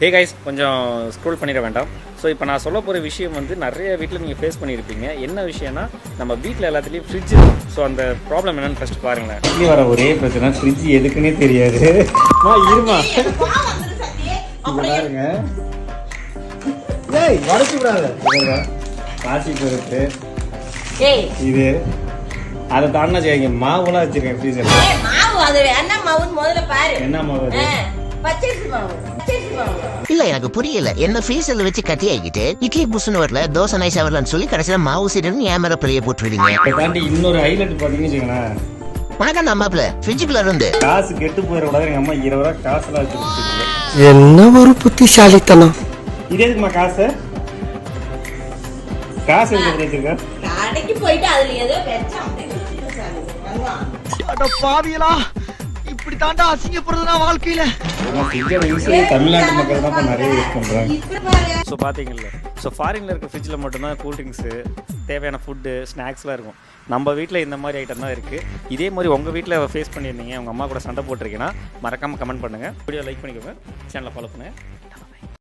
Hey guys கொஞ்சம் scroll பண்ணிட வேண்டாம். ஸோ இப்போ நான் சொல்ல போகிற விஷயம் வந்து நிறைய வீட்டில் நீங்கள் ஃபேஸ் பண்ணியிருப்பீங்க என்ன விஷயம்னா நம்ம வீட்டில் எல்லாத்துலேயும் ஃப்ரிட்ஜ் ஸோ அந்த ப்ராப்ளம் என்னன்னு ஃபஸ்ட்டு பாருங்களேன். இட்லி வர ஒரே பிரச்சனை ஃப்ரிட்ஜ் எதுக்குன்னே தெரியாது. இருமா. பாருங்க. ஏய் உடச்சு விடாத. பாசி பருப்பு ஏய். இது அதை தாண்டா செய்யுங்க மாவுலாம் வச்சிருக்கேன் ஃப்ரீசர் ஏய், மாவு அது என்ன மாவுன்னு முதல்ல பாரு. என்ன மாவு பச்சரிசி மாவு. இல்ல எனக்கு புரியல. என்ன ஃப்ரீசர்ல வச்சு கட்டி ஆகிட்டு இட்லி புஷ்னு வரல தோசை நைஸ் வரலன்னு சொல்லி கடைசியில மாவு சீடுன்னு ஏன் மேல பிள்ளைய போட்டுருவீங்க. தாண்டி இன்னொரு ஹைலைட் வச்சுக்கோங்களேன். வணக்கம் நம்ம மாப்பிள ஃப்ரிட்ஜுக்குள்ள இருந்து. காசு கெட்டு போயிடக்கூடாது எங்கள் அம்மா இருபது ரூபா காசுலாம் வச்சு என்ன ஒரு புத்திசாலித்தனம். இது எதுக்குமா காசு? காசு எதுக்கு வச்சிருக்க? கடைக்கு போயிட்டு அதுல ஏதோ வெச்சான். அட பாவியலா இப்படி தாண்டா அசிங்கப்படுறது நான் வாழ்க்கையில தமிழ்நாட்டு மக்கள் தான் நிறைய யூஸ் ஸோ பார்த்தீங்கல்ல ஸோ ஃபாரினில் இருக்க ஃப்ரிட்ஜில் மட்டும்தான் கூல் ட்ரிங்க்ஸு தேவையான ஃபுட்டு ஸ்நாக்ஸ்லாம் இருக்கும். நம்ம வீட்டில் இந்த மாதிரி ஐட்டம் தான் இருக்குது இதே மாதிரி உங்கள் வீட்டில் ஃபேஸ் பண்ணியிருந்தீங்க உங்கள் அம்மா கூட சண்டை போட்டிருக்கீங்கன்னா மறக்காமல் கமெண்ட் பண்ணுங்கள் வீடியோ லைக் பண்ணிக்கோங்க. சேனலை ஃபாலோ பண்ணுங்கள்